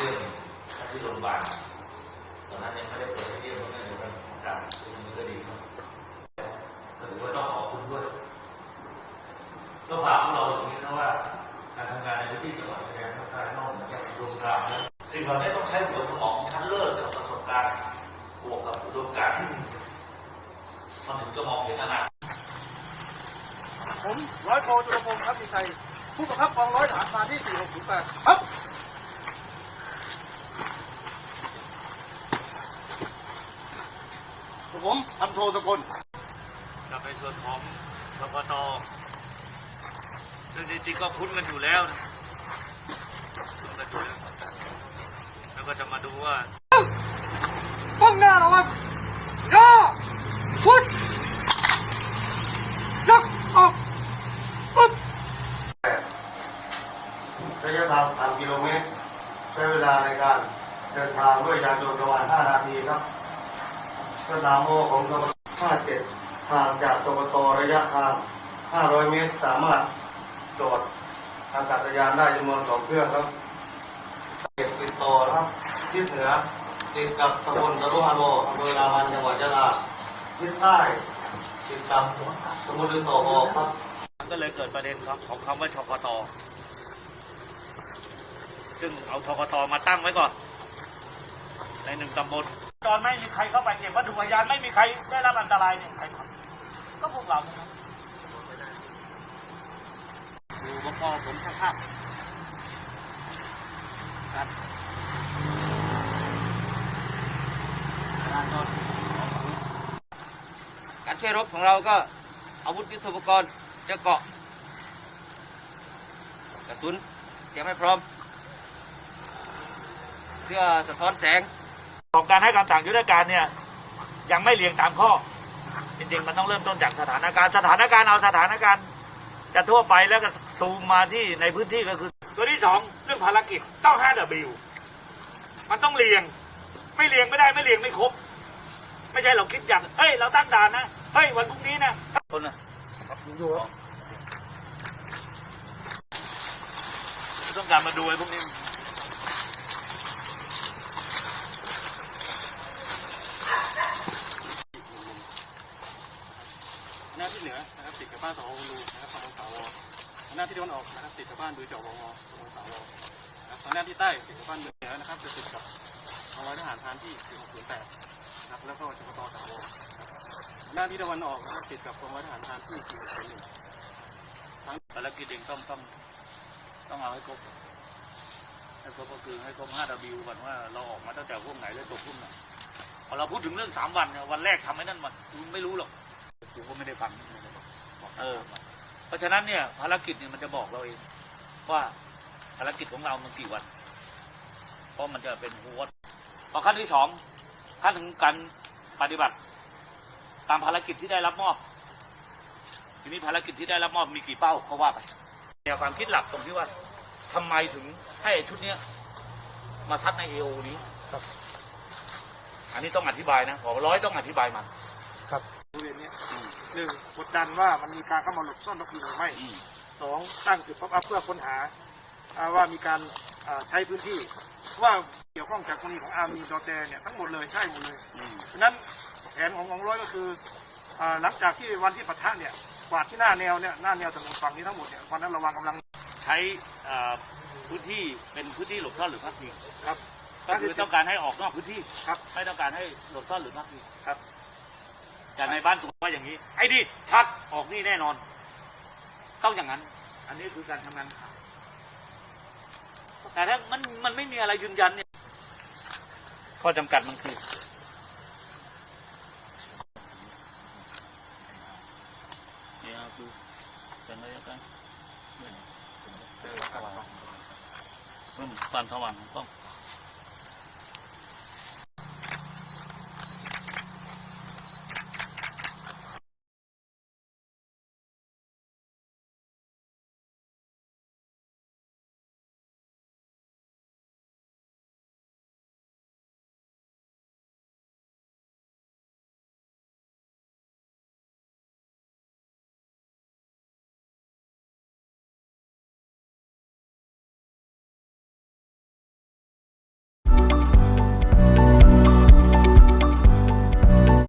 ที่โรงพยาบาลตอนนั้นยังไม่ได้เปิดให้เยี่ยมเพราะนั่นเดี๋ยวมันประกาศซึ่งมันก็ดีครับก็ถือว่าต้องขอบคุณด้วยก็ฝากพวกเราอย่างนี้นะว่า การทำงานในพื้นที่จังหวัดชายแดนภาคใต้นอกจากอุดมการณ์แล้วสิ่งเหล่านี้ต้องใช้หัวสมองชั้นเลิศกับประสบการณ์บวกกับอุดมการณ์ที่มันถึงจะมองเห็นอนาคตผมร้อยโทจุลพงศ์ครับมีชัยผู้บังคับกองร้อยทหารพรานที่ 4608 ครับ ผมพันโทสกลกับในส่วนของกกตซึ่งจริงๆก็คุ้นกันอยู่แล้วนะคุ้นกันอยู่แล้วแล้วก็จะมาดูว่าต้องหน้าระวังย่าพุทยักออกปุ๊บระยะทาง3กิโลเมตร ใช้เวลาในการเดินทางด้วยยานยนต์ประมาณ5นาทีครับ สนามโมของกบ57ห่างจากกบตระยะทาง500เมตรสามารถโดดอากาศยานได้จำนวนสองเครื่องครับเก็บติดต่อครับทิศเหนือติดกับตำบลตะลุฮาโลอำเภอรามันจังหวัดยะลาทิศใต้ติดกับตำบลลือต่อบอกครับ ก็เลยเกิดประเด็นครับของคำว่าชกตซึ่งเอาชกตมาตั้งไว้ก่อน ในหนึ่งตำบล ตอนไม่มีใครเข้าไปเก็บวัตถุพยานไม่มีใครได้รับอันตรายเนี่ยใครก็พวกเราทั้งนั้นอยู่บกผมข้างๆครับการช่วยรบของเราก็อาวุธยุทโธปกรณ์จะเกาะกระสุนเตรียมให้พร้อม เสื้อสะท้อนแสง ของการให้คำสั่งยุทธการเนี่ยยังไม่เรียงตามข้อ จริงๆ มันต้องเริ่มต้นจากสถานการณ์สถานการณ์เอาสถานการณ์จะทั่วไปแล้วก็ซูมมาที่ในพื้นที่ก็คือ ตัวที่สองเรื่องภารกิจต้อง 5W มันต้องเรียง ไม่เรียงไม่ได้ไม่เรียงไม่ครบ ไม่ใช่เราคิดอย่างเฮ้ยเราตั้งด่านนะเฮ้ยวันพรุ่งนี้นะคนนะต้องการมาดูไอ้พวกนี้ หน้าที่เหนือนะครับติดกับบ้านสวรูนะครับตำบลสาวหน้าที่ตะวันออกนะครับติดกับบ้านดูจอบวตำบลสาวนะครับหน้าที่ใต้ติดกับบ้านเหนือนะครับจะติดกับกองร้อยทหารพรานที่4608นะครับแล้วก็จปตสาวหน้าที่ตะวันออกนะครับติดกับกองร้อยทหารพรานที่4601ภารกิจเองต้องต้องต้องเอาให้ครบให้ครบก็คือให้ครบ 5W ก่อนว่าเราออกมาตั้งแต่พวกไหนแล้วจบพวกไหนพอเราพูดถึงเรื่องสามวันเนี่ยวันแรกทำไอ้นั่นมาคุณไม่รู้หรอก กูก็ไม่ได้ฟังเออ เพราะฉะนั้นเนี่ยภารกิจเนี่ยมันจะบอกเราเอง ว่าภารกิจของเรามันกี่วัน เพราะมันจะเป็นหัวพอขั้นที่สองขั้นถึงการปฏิบัติ ตามภารกิจที่ได้รับมอบ ทีนี้ภารกิจที่ได้รับมอบมีกี่เป้าเขาว่าไปแนวความคิดหลักตรงที่ว่าทำไมถึงให้ชุดเนี้ยมาซัดในเอโอนี้ครับ อันนี้ต้องอธิบายนะขอร้อยต้องอธิบายมันบริเวณเนี้ย หนึ่งกดดันว่ามันมีการเข้ามาหลบซ่อนวัคซีนหรือไม่สองตั้งจุดป๊อปอัพเพื่อค้นหาอ่าว่ามีการอ่าใช้พื้นที่ว่าเกี่ยวข้องจากกรณีของอาร์มีดอแตเนี่ยทั้งหมดเลยใช่หมดเลยฉะนั้นแผนของกองร้อยก็คืออ่าหลังจากที่วันที่ปะทะเนี่ยกวาดที่หน้าแนวเนี่ยหน้าแนวถนนฝั่งนี้ทั้งหมดเนี่ยวันนั้นระวังกำลังใช้เอ่อพื้นที่เป็นพื้นที่หลบซ่อนหรือพักพิงครับก็คือต้องการให้ออกนอกพื้นที่ครับไม่ต้องการให้หลบซ่อนหรือพักพิงครับ แต่ในบ้านสวนว่าอย่างนี้ ไอ้ดิชัดออกนี่แน่นอน ต้องอย่างนั้น อันนี้คือการทำงานข่าวแต่ถ้ามันมันไม่มีอะไรยืนยันเนี่ย ข้อจำกัดมันคือเนี่ยคือเป็นระยะการเพิ่มความสว่างของกล้อง